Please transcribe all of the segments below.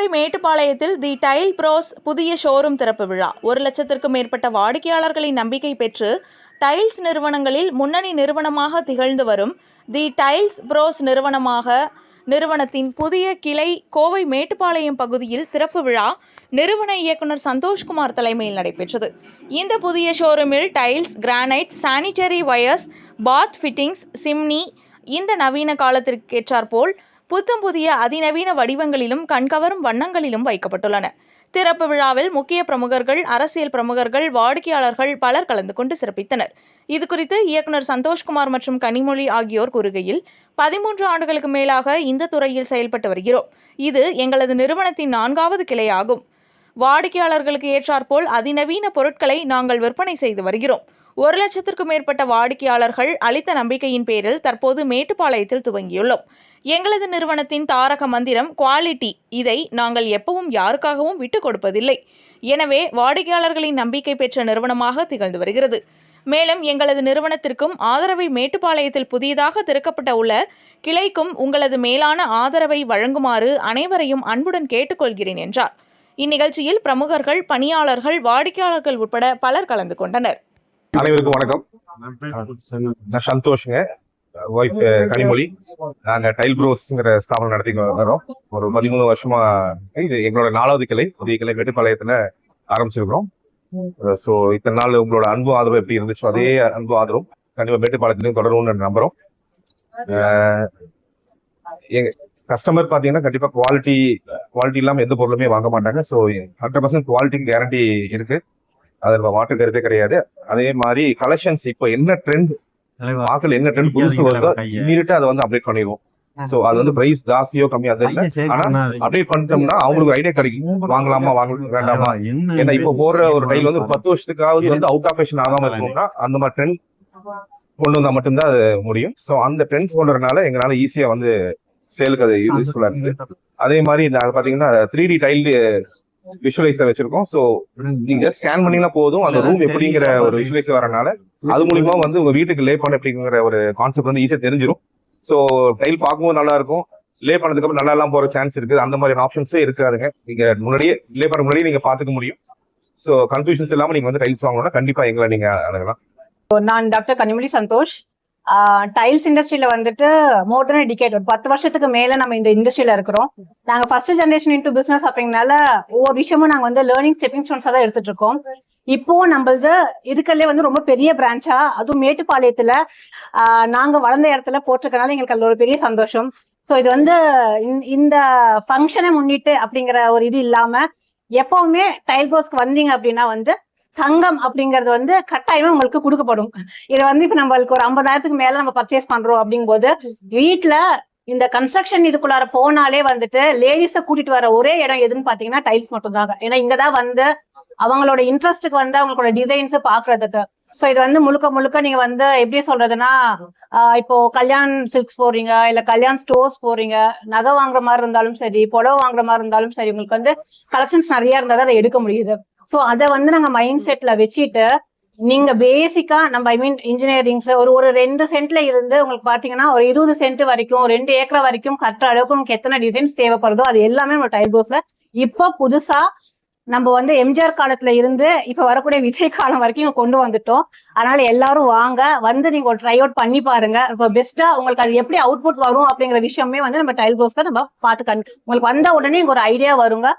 கோவை மேட்டுப்பாளையத்தில் the tile bros புதிய showroom திறப்பு விழா. ஒரு லட்சத்திற்கும் மேற்பட்ட வாடிக்கையாளர்களின் நம்பிக்கை பெற்று டைல்ஸ் நிறுவனங்களில் முன்னணி நிறுவனமாக திகழ்ந்து வரும் தி டைல்ஸ் ப்ரோஸ் நிறுவனமாக நிறுவனத்தின் புதிய கிளை கோவை மேட்டுப்பாளையம் பகுதியில் திறப்பு விழா நிறுவன இயக்குனர் சந்தோஷ்குமார் தலைமையில் நடைபெற்றது. இந்த புதிய ஷோரூமில் tiles granite sanitary wires bath fittings chimney இந்த நவீன காலத்திற்கேற்றாற்போல் புத்தம் புதிய அதிநவீன வடிவங்களிலும் கண்கவரும் வண்ணங்களிலும் வைக்கப்பட்டுள்ளன. திறப்பு விழாவில் முக்கிய பிரமுகர்கள் அரசியல் பிரமுகர்கள் வாடிக்கையாளர்கள் பலர் கலந்து கொண்டு சிறப்பித்தனர். இதுகுறித்து இயக்குனர் சந்தோஷ்குமார் மற்றும் கனிமொழி ஆகியோர் கூறுகையில் பதிமூன்று ஆண்டுகளுக்கு மேலாக இந்த துறையில் செயல்பட்டு வருகிறோம். இது எங்களது நிறுவனத்தின் நான்காவது கிளையாகும். வாடிக்கையாளர்களுக்கு ஏற்றாற்போல் அதிநவீன பொருட்களை நாங்கள் விற்பனை செய்து வருகிறோம். ஒரு லட்சத்திற்கும் மேற்பட்ட வாடிக்கையாளர்கள் அளித்த நம்பிக்கையின் பேரில் தற்போது மேட்டுப்பாளையத்தில் துவங்கியுள்ளோம். எங்களது நிறுவனத்தின் தாரக மந்திரம் குவாலிட்டி இதை நாங்கள் எப்பவும் யாருக்காகவும் விட்டு கொடுப்பதில்லை. எனவே வாடிக்கையாளர்களின் நம்பிக்கை பெற்ற நிறுவனமாக திகழ்ந்து வருகிறது. மேலும் எங்களது நிறுவனத்திற்கும் ஆதரவை மேட்டுப்பாளையத்தில் புதியதாக திறக்கப்பட்ட உள்ள கிளைக்கும் உங்களது மேலான ஆதரவை வழங்குமாறு அனைவரையும் அன்புடன் கேட்டுக்கொள்கிறேன் என்றார். இந்நிகழ்ச்சியில் பிரமுகர்கள் பணியாளர்கள் வாடிக்கையாளர்கள் உட்பட பலர் கலந்து கொண்டனர். அனைவருக்கும் வணக்கம். நான் சந்தோஷங்க. ஒய்ஃப் கனிமொழி. நாங்க டைல் ப்ரோஸ்ங்கிற ஸ்தாபனம் நடத்தி வரோம் ஒரு பதிமூணு வருஷமா இது எங்களோட நாலாவது கிளை. புதிய கிளை மேட்டுப்பாளையத்துல ஆரம்பிச்சிருக்கிறோம். ஸோ இத்தனை நாள் உங்களோட அன்பு ஆதரவு எப்படி இருந்துச்சோ அதே அன்பு ஆதரவும் கண்டிப்பா மேட்டுப்பாளையத்திலையும் தொடரும்னு நம்புறோம். எங்க கஸ்டமர் பாத்தீங்கன்னா கண்டிப்பா குவாலிட்டி குவாலிட்டி இல்லாம எந்த பொருளுமே வாங்க மாட்டாங்க. So hundred percent quality guarantee இருக்கு. அதுல மாற்று கருத்தே கிடையாது. அதே மாதிரி கலெக்ஷன்ஸ் இப்போ என்ன ட்ரெண்ட் மார்க்கெட்ல என்ன ட்ரெண்ட் புதுசு வருதோ இமீடியட்டா அதை வந்து அப்டேட் பண்ணிடுவோம். சோ அது வந்து பிரைஸ் ஜாஸ்தியோ கம்மியா அது இல்ல. ஆனா அப்டேட் பண்ணிட்டோம்னா அவங்களுக்கு ஐடியா கிடைக்கும். வாங்கலாமா வாங்க வேண்டாமா? ஏன்னா இப்போ போடுற ஒரு டைல் வந்து பத்து வருஷத்துக்காவது வந்து அவுட் ஆஃப் ஃபேஷன் ஆகாம இருக்கணும்னா அந்த மாதிரி ட்ரெண்ட் கொண்டு வந்தா மட்டும்தான் அது முடியும். சோ அந்த ட்ரெண்ட்ஸ் கொண்டு வரனால எங்களால ஈஸியா வந்து சேலுக்கு அது யூஸ்ஃபுல்லா இருக்கு அதே மாதிரி நாங்க பாத்தீங்கன்னா த்ரீ டி டைல் விஷுவலைசர் வச்சிருக்கோம். சோ நீங்க ஜஸ்ட் ஸ்கேன் பண்ணீங்கன்னா போதும். அந்த ரூம் எப்படிங்கிற ஒரு விஷுவலைசர் வரனால அது மூலியமா வந்து உங்க வீட்டுக்கு லே பண்ண எப்படிங்கிற ஒரு கான்செப்ட் வந்து ஈஸியா தெரிஞ்சிடும் சோ டைல் பார்க்கும்போது நல்லா இருக்கும் லே பண்ணதுக்கு அப்புறம் நல்லா எல்லாம் போற சான்ஸ் இருக்குது அந்த மாதிரி ஆப்ஷன்ஸே இருக்காதுங்க. நீங்க முன்னாடியே லே பண்ண முன்னாடியே நீங்க பாத்துக்க முடியும். சோ கன்ஃபியூஷன்ஸ் இல்லாம நீங்க வந்து டைல்ஸ் வாங்கணும்னா கண்டிப்பா எங்களை நீங்க அணுகலாம். நான் டாக்டர் கனிமொழி சந்தோஷ். டைல்ஸ் இண்டஸ்ட்ரியில வந்துட்டு மோர் தென் டிகேட் ஒரு பத்து வருஷத்துக்கு மேல நம்ம இந்த இண்டஸ்ட்ரியில இருக்கிறோம். நாங்க ஃபர்ஸ்ட் ஜென்ரேஷன் இன்டு பிசினஸ் அப்படிங்கனால ஒவ்வொரு விஷயமும் நாங்க வந்து லேர்னிங் ஸ்டெப்பிங் ஸ்டோன்ஸா தான் எடுத்துட்டு இருக்கோம். இப்போ நம்மளது இதுக்கல்லே வந்து ரொம்ப பெரிய பிரான்ச்சா அதுவும் மேட்டுப்பாளையத்துல நாங்க வளர்ந்த இடத்துல போட்டிருக்கனால எங்களுக்கு அதுல ஒரு பெரிய சந்தோஷம். ஸோ இது வந்து இந்த- இந்த ஃபங்க்ஷனை முன்னிட்டு அப்படிங்கிற ஒரு இது இல்லாம எப்பவுமே டைல் ப்ரோஸ்க்கு வந்தீங்க அப்படின்னா வந்து தங்கம் அப்படிங்கிறது வந்து கட்டாயமா உங்களுக்கு கொடுக்கப்படும். இது வந்து இப்ப நம்மளுக்கு ஒரு ஐம்பதாயிரத்துக்கு மேல நம்ம பர்ச்சேஸ் பண்றோம் அப்படிங்கும்போது வீட்ல இந்த கன்ஸ்ட்ரக்ஷன் இதுக்குள்ளார போனாலே வந்துட்டு லேடிஸ கூட்டிட்டு வர ஒரே இடம் எதுன்னு பாத்தீங்கன்னா டைல்ஸ் மட்டும் தாங்க ஏன்னா இங்கதான் வந்து அவங்களோட இன்ட்ரெஸ்ட்டுக்கு வந்து அவங்களோட டிசைன்ஸ் பாக்குறதுக்கு. ஸோ இது வந்து முழுக்க முழுக்க நீங்க வந்து எப்படி சொல்றதுன்னா ஆஹ் இப்போ கல்யாண் சில்க்ஸ் போறீங்க இல்ல கல்யாண் ஸ்டோர்ஸ் போறீங்க நகை வாங்குற மாதிரி இருந்தாலும் சரி புடவை வாங்குற மாதிரி இருந்தாலும் சரி உங்களுக்கு வந்து கலெக்ஷன்ஸ் நிறைய இருந்தா தான் அதை எடுக்க முடியுது. ஸோ அதை வந்து நாங்க மைண்ட் செட்ல வச்சுட்டு நீங்க பேசிக்கா நம்ம ஐ மீன் இன்ஜினியரிங்ஸ் ஒரு ஒரு ரெண்டு சென்ட்ல இருந்து உங்களுக்கு பாத்தீங்கன்னா ஒரு இருபது சென்ட் வரைக்கும் ரெண்டு ஏக்கர் வரைக்கும் கட்டுற அளவுக்கு உங்களுக்கு எத்தனை டிசைன்ஸ் தேவைப்படுதோ அது எல்லாமே நம்ம டைப் ப்ளவுஸ்ல இப்போ புதுசா நம்ம வந்து எம்ஜிஆர் காலத்துல இருந்து இப்ப வரக்கூடிய விஜய் காலம் வரைக்கும் கொண்டு வந்துட்டோம். அதனால எல்லாரும் வாங்க வந்து நீங்க ஒரு ட்ரை அவுட் பண்ணி பாருங்க. ஸோ பெஸ்டா உங்களுக்கு அது எப்படி அவுட்புட் வரும் அப்படிங்கிற விஷயமே வந்து நம்ம டைல் ப்ளவுஸ்ல நம்ம பார்த்து கண் உங்களுக்கு வந்த உடனே இங்க ஒரு ஐடியா வருங்க.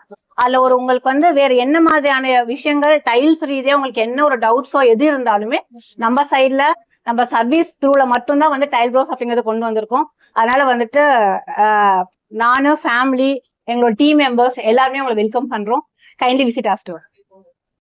அதுல ஒரு உங்களுக்கு வந்து வேற என்ன மாதிரியான விஷயங்கள் டைல்ஸ் ரீதியா உங்களுக்கு என்ன ஒரு டவுட்ஸோ எது இருந்தாலுமே நம்ம சைட்ல நம்ம சர்வீஸ் த்ரூல மட்டும்தான் வந்து டைல் ப்ரோஸ் அப்படிங்கறத கொண்டு வந்திருக்கோம். அதனால வந்துட்டு நானும் ஃபேமிலி எங்களோட டீம் மெம்பர்ஸ் எல்லாருமே உங்களை வெல்கம் பண்றோம். Kind visit R